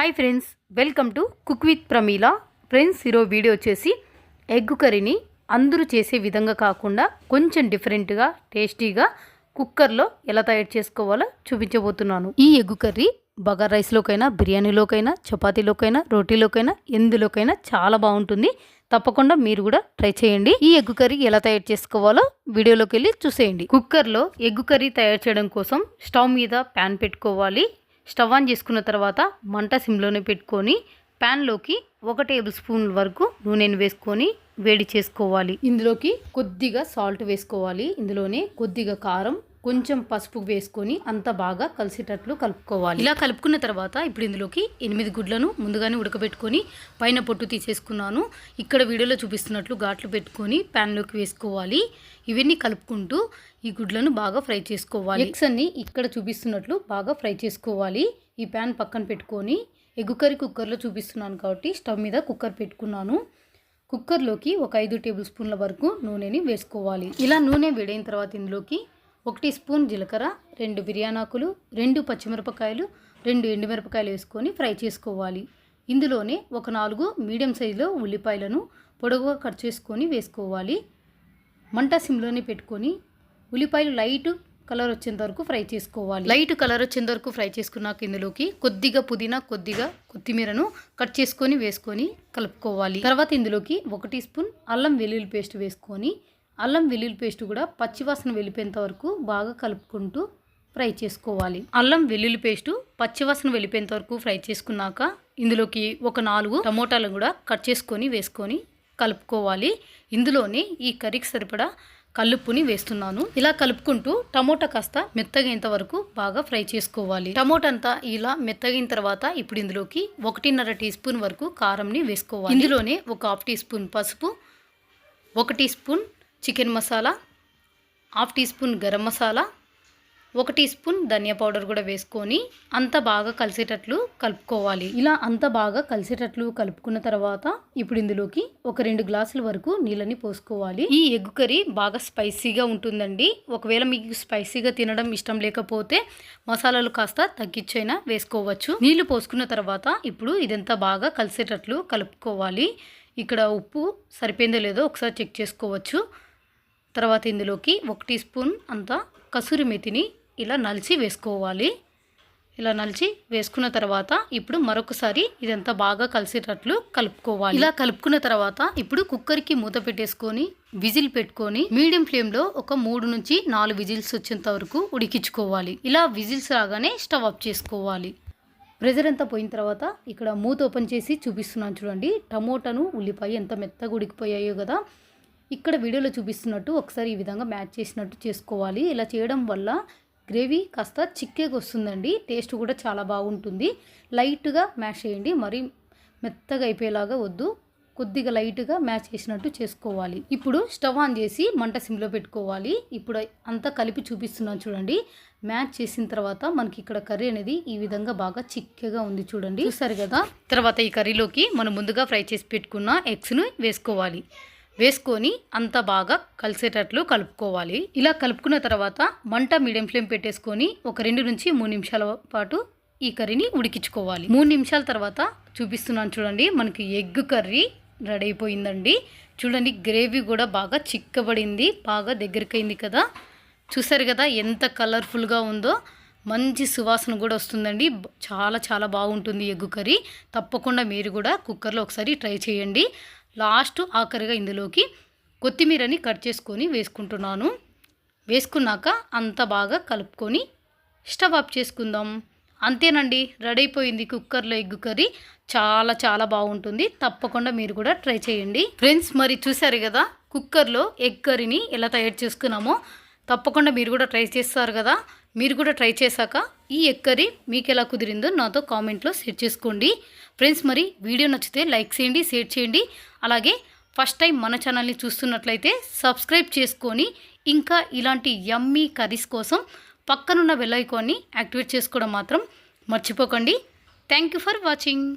Hi friends welcome to cook with Pramila friends ఈరో video వచ్చేసి egg కర్రీని అందరూ చేసే విధంగా కాకుండా కొంచెం డిఫరెంట్గా టేస్టీగా కుక్కర్లో ఎలా తయారు చేసుకోవాలో చూపించబోతున్నాను. ఈ ఎగ్ కర్రీ బగార్ రైస్లోకైనా బిర్యానీలోకైనా చపాతీలోకైనా రోటీలోకైనా ఎందులోకైనా చాలా బాగుంటుంది. తప్పకుండా మీరు కూడా ట్రై చేయండి. ఈ ఎగ్ కర్రీ ఎలా తయారు చేసుకోవాలో వీడియోలోకి వెళ్ళి చూసేయండి. కుక్కర్లో ఎగ్ కర్రీ తయారు చేయడం కోసం స్టవ్ మీద ప్యాన్ పెట్టుకోవాలి. స్టవ్ ఆన్ చేసుకున్న తర్వాత మంట సిమ్లోనే పెట్టుకొని ప్యాన్లోకి ఒక టేబుల్ స్పూన్ వరకు నూనెను వేసుకొని వేడి చేసుకోవాలి. ఇందులోకి కొద్దిగా సాల్ట్ వేసుకోవాలి. ఇందులోనే కొద్దిగా కారం కొంచెం పసుపు వేసుకొని అంత బాగా కలిసేటట్లు కలుపుకోవాలి. ఇలా కలుపుకున్న తర్వాత ఇప్పుడు ఇందులోకి ఎనిమిది గుడ్లను ముందుగానే ఉడకబెట్టుకొని పైన పొట్టు తీసేసుకున్నాను. ఇక్కడ వీడియోలో చూపిస్తున్నట్లు ఘాట్లు పెట్టుకొని ప్యాన్లోకి వేసుకోవాలి. ఇవన్నీ కలుపుకుంటూ ఈ గుడ్లను బాగా ఫ్రై చేసుకోవాలి. ఎగ్స్ అన్ని ఇక్కడ చూపిస్తున్నట్లు బాగా ఫ్రై చేసుకోవాలి. ఈ ప్యాన్ పక్కన పెట్టుకొని ఎగ్గు కర్రీ కుక్కర్లో చూపిస్తున్నాను కాబట్టి స్టవ్ మీద కుక్కర్ పెట్టుకున్నాను. కుక్కర్లోకి ఒక ఐదు టేబుల్ స్పూన్ల వరకు నూనెని వేసుకోవాలి. ఇలా నూనె వేడైన తర్వాత ఇందులోకి ఒకటి స్పూన్ జీలకర్ర రెండు బిర్యానాకులు రెండు పచ్చిమిరపకాయలు రెండు ఎండుమిరపకాయలు వేసుకొని ఫ్రై చేసుకోవాలి. ఇందులోనే ఒక నాలుగు మీడియం సైజులో ఉల్లిపాయలను పొడవుగా కట్ చేసుకొని వేసుకోవాలి. మంట సిమ్లోనే పెట్టుకొని ఉల్లిపాయలు లైట్ కలర్ వచ్చేంత వరకు ఫ్రై చేసుకోవాలి. లైట్ కలర్ వచ్చేంత వరకు ఫ్రై చేసుకున్నాక ఇందులోకి కొద్దిగా పుదీనా కొద్దిగా కొత్తిమీరను కట్ చేసుకొని వేసుకొని కలుపుకోవాలి. తర్వాత ఇందులోకి ఒక టీ స్పూన్ అల్లం వెల్లుల్లి పేస్ట్ వేసుకొని అల్లం వెల్లుల్లి పేస్ట్ కూడా పచ్చివాసన వెళ్ళిపోయేంత వరకు బాగా కలుపుకుంటూ ఫ్రై చేసుకోవాలి. అల్లం వెల్లుల్లి పేస్టు పచ్చివాసన వెళ్ళిపోయేంత వరకు ఫ్రై చేసుకున్నాక ఇందులోకి ఒక నాలుగు టమోటాలు కూడా కట్ చేసుకొని వేసుకొని కలుపుకోవాలి. ఇందులోనే ఈ కర్రీకి సరిపడా కల్లుప్పుని వేస్తున్నాను. ఇలా కలుపుకుంటూ టమోటా కాస్త మెత్తగైనంత వరకు బాగా ఫ్రై చేసుకోవాలి. టమోటా అంతా ఇలా మెత్తగిన తర్వాత ఇప్పుడు ఇందులోకి ఒకటిన్నర టీ స్పూన్ వరకు కారంని వేసుకోవాలి. ఇందులోనే ఒక హాఫ్ టీ స్పూన్ పసుపు ఒక teaspoon chicken masala half teaspoon garam masala ఒక టీ స్పూన్ ధనియా పౌడర్ కూడా వేసుకొని అంత బాగా కలిసేటట్లు కలుపుకోవాలి. ఇలా అంత బాగా కలిసేటట్లు కలుపుకున్న తర్వాత ఇప్పుడు ఇందులోకి ఒక రెండు గ్లాసుల వరకు నీళ్ళని పోసుకోవాలి. ఈ ఎగ్ కర్రీ బాగా స్పైసీగా ఉంటుందండి. ఒకవేళ మీకు స్పైసీగా తినడం ఇష్టం లేకపోతే మసాలాలు కాస్త తగ్గించైనా వేసుకోవచ్చు. నీళ్ళు పోసుకున్న తర్వాత ఇప్పుడు ఇదంతా బాగా కలిసేటట్లు కలుపుకోవాలి. ఇక్కడ ఉప్పు సరిపోయిందో లేదో ఒకసారి చెక్ చేసుకోవచ్చు. తర్వాత ఇందులోకి ఒక టీ స్పూన్ అంతా కసూరి మెతిని ఇలా నలిచి వేసుకోవాలి. ఇలా నలిచి వేసుకున్న తర్వాత ఇప్పుడు మరొకసారి ఇదంతా బాగా కలిసేటట్లు కలుపుకోవాలి. ఇలా కలుపుకున్న తర్వాత ఇప్పుడు కుక్కర్కి మూత పెట్టేసుకొని విజిల్ పెట్టుకొని మీడియం ఫ్లేమ్లో ఒక మూడు నుంచి నాలుగు విజిల్స్ వచ్చేంత వరకు ఉడికించుకోవాలి. ఇలా విజిల్స్ రాగానే స్టవ్ ఆఫ్ చేసుకోవాలి. ప్రెజర్ అంతా పోయిన తర్వాత ఇక్కడ మూత ఓపెన్ చేసి చూపిస్తున్నాను చూడండి. టమోటాను ఉల్లిపాయ ఎంత మెత్తగా ఉడికిపోయాయో కదా. ఇక్కడ వీడియోలో చూపిస్తున్నట్టు ఒకసారి ఈ విధంగా మ్యాచ్ చేసినట్టు చేసుకోవాలి. ఇలా చేయడం వల్ల గ్రేవీ కాస్త చిక్కగా వస్తుందండి. టేస్ట్ కూడా చాలా బాగుంటుంది. లైట్గా మ్యాష్ చేయండి. మరి మెత్తగా అయిపోయేలాగా వద్దు. కొద్దిగా లైట్గా మ్యాచ్ చేసినట్టు చేసుకోవాలి. ఇప్పుడు స్టవ్ ఆన్ చేసి మంట సిమ్లో పెట్టుకోవాలి. ఇప్పుడు అంతా కలిపి చూపిస్తున్నాను చూడండి. మ్యాచ్ చేసిన తర్వాత మనకి ఇక్కడ కర్రీ అనేది ఈ విధంగా బాగా చిక్కగా ఉంది చూడండి. చూసారు కదా? తర్వాత ఈ కర్రీలోకి మనం ముందుగా ఫ్రై చేసి పెట్టుకున్న ఎగ్స్ను వేసుకోవాలి. వేసుకొని అంత బాగా కలిసేటట్లు కలుపుకోవాలి. ఇలా కలుపుకున్న తర్వాత మంట మీడియం ఫ్లేమ్ పెట్టేసుకొని ఒక రెండు నుంచి మూడు నిమిషాల పాటు ఈ కర్రీని ఉడికించుకోవాలి. మూడు నిమిషాల తర్వాత చూపిస్తున్నాను చూడండి మనకి ఎగ్ కర్రీ రెడీ అయిపోయిందండి. చూడండి గ్రేవీ కూడా బాగా చిక్కబడింది బాగా దగ్గరికైంది కదా. చూసారు కదా ఎంత కలర్ఫుల్గా ఉందో. మంచి సువాసన కూడా వస్తుందండి. చాలా చాలా బాగుంటుంది ఎగ్గు కర్రీ. తప్పకుండా మీరు కూడా కుక్కర్లో ఒకసారి ట్రై చేయండి. లాస్ట్ ఆఖరిగా ఇందులోకి కొత్తిమీరని కట్ చేసుకొని వేసుకుంటున్నాను. వేసుకున్నాక అంత బాగా కలుపుకొని స్టవ్ ఆఫ్ చేసుకుందాం. అంతేనండి రెడీ అయిపోయింది కుక్కర్లో ఎగ్ కర్రీ. చాలా చాలా బాగుంటుంది. తప్పకుండా మీరు కూడా ట్రై చేయండి. ఫ్రెండ్స్ మరి చూసారు కదా కుక్కర్లో ఎగ్ కర్రీని ఎలా తయారు చేసుకున్నామో? తప్పకుండా మీరు కూడా ట్రై చేస్తారు కదా. మీరు కూడా ట్రై చేశాక ఈ ఎక్కరి మీకు ఎలా కుదిరిందో నాతో కామెంట్లో షేర్ చేసుకోండి. ఫ్రెండ్స్ మరి వీడియో నచ్చితే లైక్ చేయండి షేర్ చేయండి. అలాగే ఫస్ట్ టైం మన ఛానల్ని చూస్తున్నట్లయితే సబ్స్క్రైబ్ చేసుకొని ఇంకా ఇలాంటి యమ్మీ కర్రీస్ కోసం పక్కనున్న బెల్ ఐకాన్ని యాక్టివేట్ చేసుకోవడం మాత్రం మర్చిపోకండి. Thank you for watching.